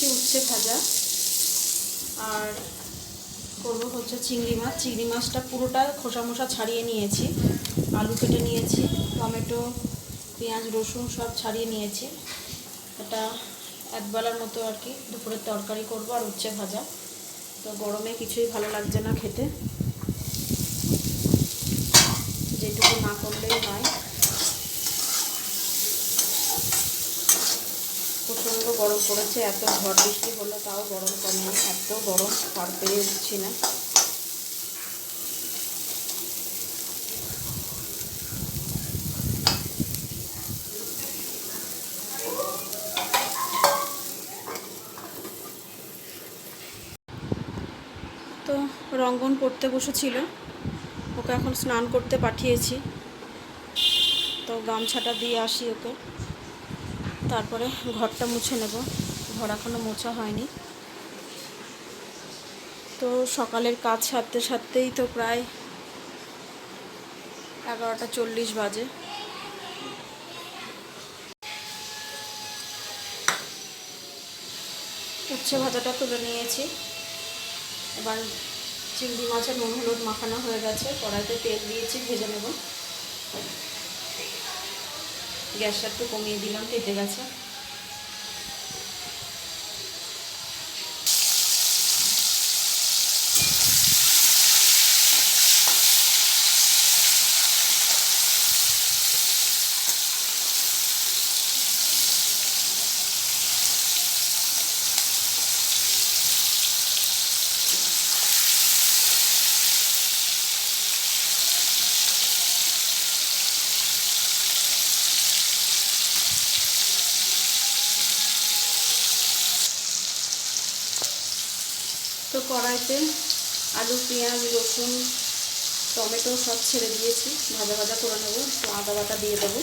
নিচ্ছি উচ্ছে ভাজা। আর করব হচ্ছে চিংড়ি মাছ। চিংড়ি মাছটা পুরোটা খোসা মোসা ছাড়িয়ে নিয়েছি। আলু কেটে নিয়েছি, টমেটো, পেঁয়াজ, রসুন সব ছাড়িয়ে নিয়েছি। এটা একবেলার মতো আর কি দুপুরের তরকারি করব আর উচ্ছে ভাজা। তো গরমে কিছুই ভালো লাগছে না খেতে। যেটুকু না করলেই নয় প্রচণ্ড গরম পড়েছে এত ঝড় বৃষ্টি হলো, তাও গরম কমেনি এত গরম পার পেয়ে উঠছি না। তো রঙ্গন পড়তে বসেছিল, ওকে এখন স্নান করতে পাঠিয়েছি। তো গামছাটা দিয়ে আসি ওকে। তারপরে ঘরটা মুছে নেব। ঘর এখনও মোছা হয়নি। তো সকালের কাজ সারতে সারতেই তো প্রায় এগারোটা চল্লিশ বাজে। উচ্ছে ভাজাটা তুলে নিয়েছি। এবার চিংড়ি মাছের নুন হলুদ মাখানো হয়ে গেছে। কড়াইতে তেল দিয়েছি, ভেজে নেব। গ্যাসটা একটু কমিয়ে দিলাম কেটে গেছে। তো কড়াইতে আলু, পেঁয়াজ, রসুন, টমেটো সব ছেড়ে দিয়েছি। ভাজা ভাজা করে নেব তো আদা বাটা দিয়ে দেবো।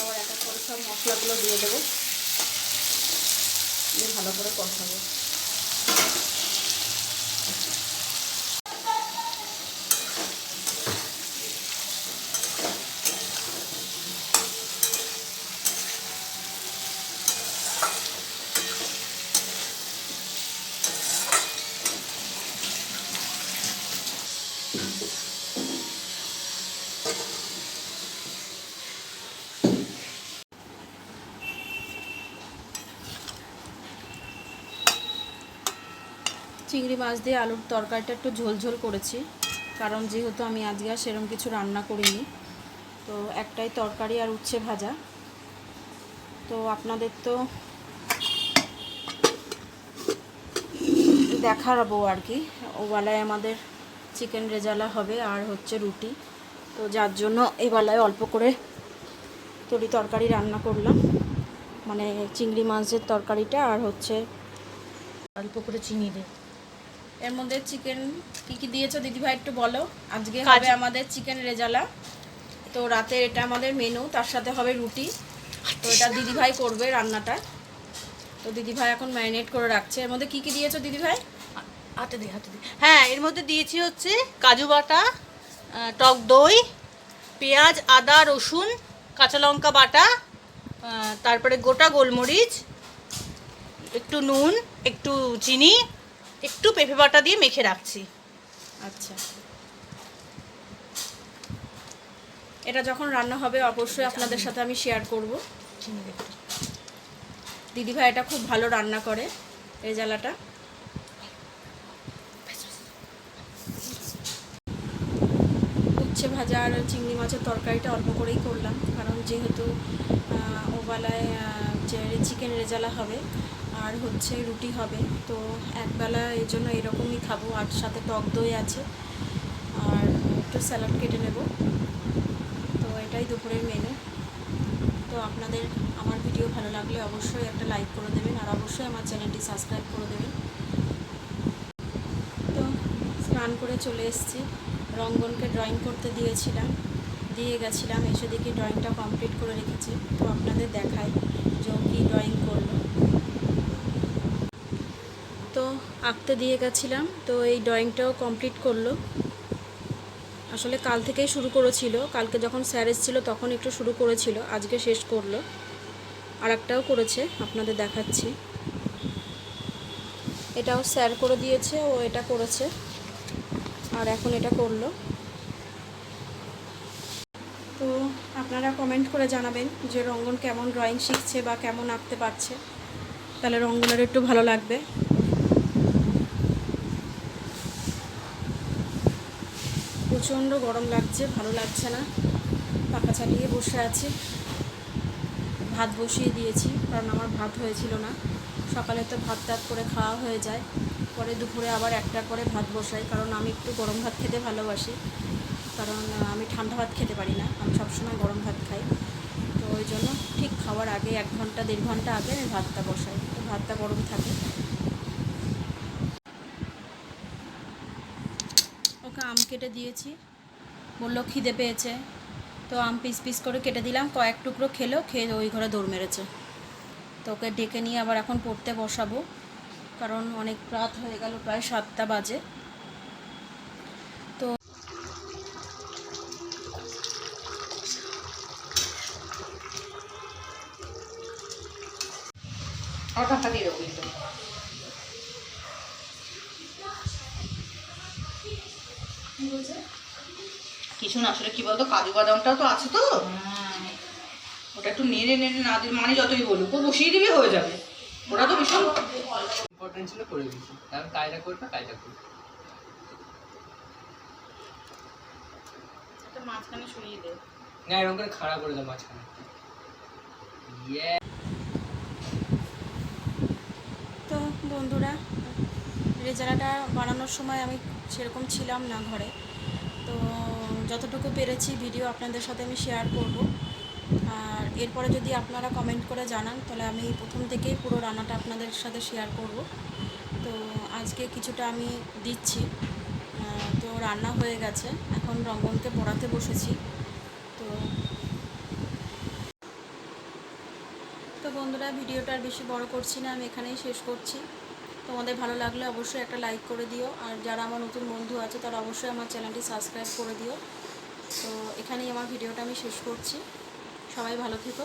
আবার এক এক করে সব মশলাগুলো দিয়ে দেবো। দিয়ে ভালো করে কষাবো। চিংড়ি মাছ দিয়ে আলুর তরকারিটা একটু ঝোল ঝোল করেছি। কারণ যেহেতু আমি আজকে আর সেরকম কিছু রান্না করিনি। তো একটাই তরকারি আর উচ্ছে ভাজা। তো আপনাদের তো দেখাবো আর কি। ওবেলায় আমাদের চিকেন রেজালা হবে আর হচ্ছে রুটি। তো যার জন্য এবেলায় অল্প করে তরি তরকারি রান্না করলাম। মানে চিংড়ি মাছের তরকারিটা আর হচ্ছে অল্প করে চিনি দে এর মধ্যে চিকেন কি কি দিয়েছ দিদিভাই একটু বলো? আজকে হবে আমাদের চিকেন রেজালা। তো রাতে এটা আমাদের মেনু তার সাথে হবে রুটি। তো এটা দিদিভাই করবে রান্নাটা। তো দিদিভাই এখন ম্যারিনেট করে রাখছে। এর মধ্যে কি কি দিয়েছ দিদিভাই? হাতে দে হাতে দে। হ্যাঁ এর মধ্যে দিয়েছি হচ্ছে কাজু বাটা টক দই পেঁয়াজ আদা রসুন কাঁচা লঙ্কা বাটা তারপরে গোটা গোলমরিচ একটু নুন একটু চিনি একটু পেঁপে বাটা দিয়ে মেখে রাখছি। আচ্ছা। এটা যখন রান্না হবে, অবশ্যই আপনাদের সাথে আমি শেয়ার করব। দিদিভাই এটা খুব ভালো রান্না করে রেজালাটা উচ্ছে ভাজা আর চিংড়ি মাছের তরকারিটা অল্প করেই করলাম, কারণ যেহেতু ওবেলায় যে চিকেন রেজালা হবে আর হচ্ছে রুটি হবে। তো একবেলা এই জন্য এরকমই খাব। আর সাথে টক দই আছে। আর একটু স্যালাড কেটে নেব। তো এটাই দুপুরের মেনু তো আপনাদের আমার ভিডিও ভালো লাগলে অবশ্যই একটা লাইক করে দেবেন। আর অবশ্যই আমার চ্যানেলটি সাবস্ক্রাইব করে দেবেন। তো স্নান করে চলে এসেছি। রঙ্গনকে ড্রয়িং করতে দিয়েছিলাম। দিয়ে গেছিলাম। এসে দেখি ড্রয়িংটা কমপ্লিট করে রেখেছি। তো আপনাদের দেখাই যে কী ড্রয়িং করল। আঁকতে দিয়ে গেছিলাম, তো এই ড্রয়িংটাও কমপ্লিট করল। আসলে কাল থেকেই শুরু করেছিল, কালকে যখন স্যার এসেছিল তখন একটু শুরু করেছিল, আজকে শেষ করল। আর একটাও করেছে, আপনাদের দেখাচ্ছি। এটাও স্যার করে দিয়েছে, ও এটা করেছে, আর এখন এটা করল। তো আপনারা কমেন্ট করে জানাবেন যে রঙ্গন কেমন ড্রয়িং শিখছে বা কেমন আঁকতে পারছে। তাহলে রঙ্গনের একটু ভালো লাগবে। প্রচণ্ড গরম লাগছে, ভালো লাগছে না। পাখা চালিয়ে বসে আছি। ভাত বসিয়ে দিয়েছি, কারণ আমার ভাত হয়েছিল না। সকালে তো ভাত টাত করে খাওয়া হয়ে যায়। পরে দুপুরে আবার একটা করে ভাত বসাই, কারণ আমি একটু গরম ভাত খেতে ভালোবাসি। কারণ আমি ঠান্ডা ভাত খেতে পারি না। আমি সবসময় গরম ভাত খাই। তো ওই জন্য ঠিক খাওয়ার আগে এক ঘণ্টা, দেড় ঘণ্টা আগে আমি ভাতটা বসাই। তো ভাতটা গরম থাকে। আম কেটে দিয়েছি। বলল খিদে পেয়েছে। তো আম পিস পিস করে কেটে দিলাম। কয়েক টুকরো খেলো, খেয়ে ওই ঘরে দৌড় মেরেছে। তো ওকে ডেকে নিয়ে আবার এখন পড়তে বসাবো। কারণ অনেক রাত হয়ে গেল, প্রায় সাতটা বাজে তো আর ঢাকা দিয়ে দেবো কিন্তু কিছু না আসলে কি বলতো কাজু বাদামটাও তো আছে তো। ওটা একটু নেড়ে নেড়ে না দিলে মানে যতই বলুক ও বসিয়ে দিলে হয়ে যাবে। ওটা তো ভীষণ ইম্পর্টেন্ট ছিল করে দিয়েছি। এখন কায়দা করবে কায়দা করবে। মাঝখানে সরিয়ে দে। না এরকম করে খাড়া করে দাও মাঝখানে। ইয়ে তো বন্ধুরা রেজাল্টটা বানানোর সময় আমি সেরকম ছিলাম না ঘরে। যতটুকু পেরেছি ভিডিও আপনাদের সাথে আমি শেয়ার করব। আর এরপরে যদি আপনারা কমেন্ট করে জানান, তাহলে আমি প্রথম থেকেই পুরো রান্নাটা আপনাদের সাথে শেয়ার করব। তো আজকে কিছুটা আমি দিচ্ছি। তো রান্না হয়ে গেছে। এখন রঙ্গনকে পড়াতে বসেছি। তো তো বন্ধুরা, ভিডিওটা আর বেশি বড় করছি না, আমি এখানেই শেষ করছি। তোমাদের ভালো লাগলে অবশ্যই একটা লাইক করে দিও। আর যারা আমার নতুন বন্ধু আছে, তারা অবশ্যই আমার চ্যানেলটি সাবস্ক্রাইব করে দিও। তো এখানেই আমার ভিডিওটা আমি শেষ করছি। সবাই ভালো থেকো।